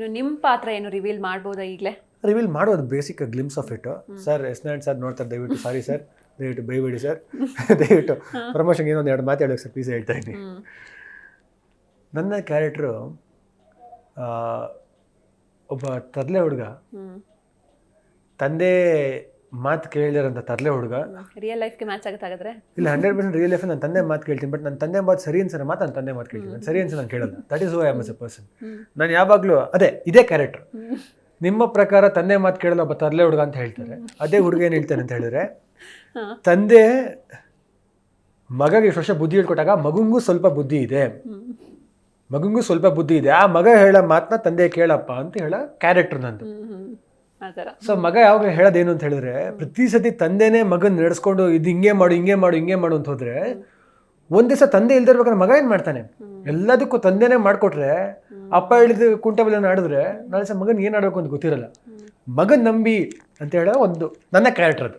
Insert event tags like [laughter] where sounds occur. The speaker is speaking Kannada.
ಇನ್ನು ನಿಮ್ಮ ಪಾತ್ರ ಏನು ರಿವೀಲ್ ಮಾಡ್ಬೋದಾ ಈಗಲೇ? ರಿವೀಲ್ ಮಾಡೋದು basic glimpse of it sir S Narayan sir ನೋಡ್ತಾರೆ ದಯವಿಟ್ಟು ಸಾರಿ ಸರ್ ದಯವಿಟ್ಟು ಬೈಬೇಡಿ ಸರ್ [laughs] ದಯವಿಟ್ಟು ಪ್ರಮೋಷನ್ಗೆ ಏನೊಂದು ಎರಡು ಮಾತು ಹೇಳೋಕೆ ಸರ್ ಪ್ಲೀಸ್ ಹೇಳ್ತಾ ಇದ್ದೀನಿ. ನನ್ನ ಕ್ಯಾರೆಕ್ಟ್ರು ಒಬ್ಬ ತರ್ಲೆ ಹುಡುಗ. ತಂದೆ ಮಾತು ಕೇಳಿದಾರಂತ ತರ್ಲೆ ಹುಡುಗ. ರಿಯಲ್ ಲೈಫ್ಗೆ ಮ್ಯಾಚ್ ಆಗುತ್ತೆ ಹಾಗಾದ್ರೆ? ಇಲ್ಲ ಹಂಡ್ರೆಡ್ ಪರ್ಸೆಂಟ್ ರಿಯಲ್ ಲೈಫ್ ನನ್ನ ತಂದೆ ಮಾತು ಕೇಳ್ತೀನಿ ಬಟ್ ನನ್ನ ತಂದೆ ಮಾತು ಸರಿ ಅನ್ಸರ ಮಾತು ನನ್ನ ತಂದೆ ಮಾತು ಕೇಳ್ತೀನಿ. ನಾನು ಸರಿ ಅನ್ಸ ನಾನು ಕೇಳಲ್ಲ. That is why I is a person ನಾನು ಯಾವಾಗಲೂ ಅದೇ ಇದೇ ಕ್ಯಾರೆಕ್ಟರ್ ನಿಮ್ಮ ಪ್ರಕಾರ ತಂದೆ ಮಾತು ಕೇಳಲ್ಲ ಒಬ್ಬ ತರ್ಲೆ ಹುಡುಗ ಅಂತ ಹೇಳ್ತಾರೆ. ಅದೇ ಹುಡುಗ ಏನು ಹೇಳ್ತಾನೆ ಅಂತ ಹೇಳಿದ್ರೆ ತಂದೆ ಮಗಗೆ ಇಷ್ಟು ವರ್ಷ ಬುದ್ಧಿ ಹೇಳ್ಕೊಟ್ಟಾಗ ಮಗುಂಗೂ ಸ್ವಲ್ಪ ಬುದ್ಧಿ ಇದೆ. ಮಗುಂಗೂ ಸ್ವಲ್ಪ ಬುದ್ಧಿ ಇದೆ. ಆ ಮಗ ಹೇಳೋ ಮಾತನ್ನ ತಂದೆ ಕೇಳಪ್ಪ ಅಂತ ಹೇಳೋ ಕ್ಯಾರೆಕ್ಟರ್ ನಂದು. ಸೊ ಮಗ ಯಾವಾಗ ಹೇಳೋದೇನು ಅಂತ ಹೇಳಿದ್ರೆ ಪ್ರತಿ ಸತಿ ತಂದೆನೇ ಮಗನ ನಡೆಸ್ಕೊಂಡು ಇದು ಹಿಂಗೆ ಮಾಡು ಹಿಂಗೆ ಮಾಡು ಹಿಂಗೆ ಮಾಡು ಅಂತ ಹೋದ್ರೆ ಒಂದ್ ದಿವಸ ತಂದೆ ಇಲ್ದಿರ್ಬೇಕಾದ್ರೆ ಮಗ ಏನ್ ಮಾಡ್ತಾನೆ? ಎಲ್ಲದಕ್ಕೂ ತಂದೆನೇ ಮಾಡ್ಕೊಟ್ರೆ ಅಪ್ಪ ಹೇಳಿದ ಕುಂಟಬಲನ ಆಡಿದ್ರೆ ನಾಳೆ ಸಹ ಮಗನ್ ಏನ್ ಆಡಬೇಕು ಅಂತ ಗೊತ್ತಿರಲ್ಲ. ಮಗನ್ ನಂಬಿ ಅಂತ ಹೇಳ ಒಂದು ನನ್ನ ಕ್ಯಾರೆಕ್ಟರ್ ಅದು.